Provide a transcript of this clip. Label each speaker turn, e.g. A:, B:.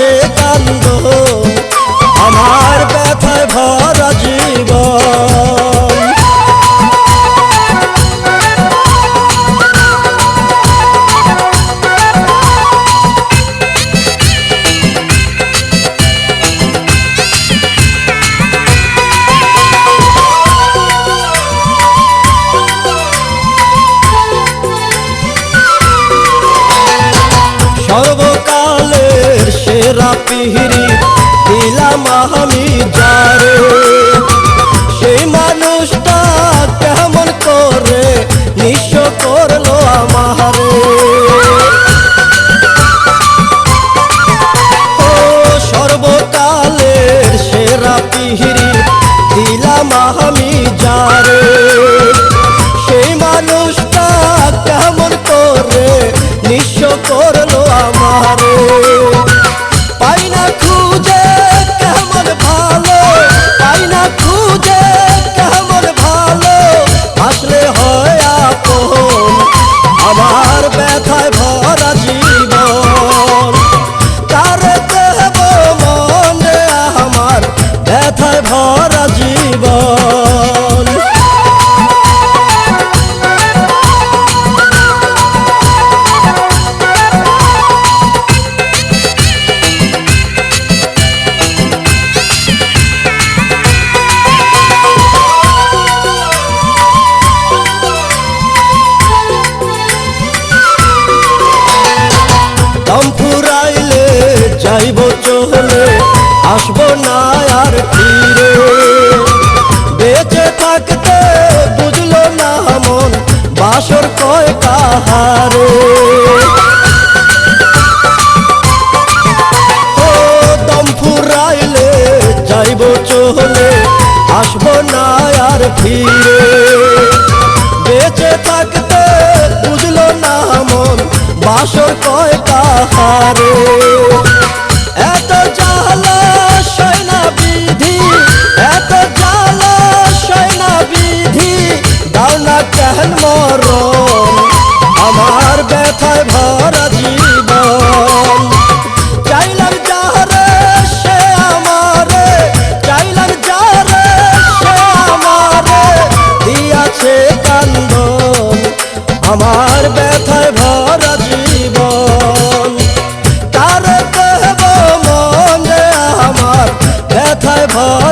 A: দিয়াছে কান্দ। আমার ব্যথায় ভরা জীবন। সর্বকালের সেরা পিহরি দিলাম আমি যারে ব্যথায় ভরা জীবন। কার দেব মনে আমার ব্যথায় ভরা জীবন। যাইব চলে, আসব না আর ফিরে। বেঁচে থাকতে বুঝলো না মন, বাসর কয় কাহারে ও দম ফুরাইলে যাইব চলে, আসব না আর ফিরে। বেঁচে থাকতে বুঝলো না মন, বাসর কয় কাহারে আমার ব্যথায় ভরা জীবন। তার দেব মনে আমার ব্যথায় ভরা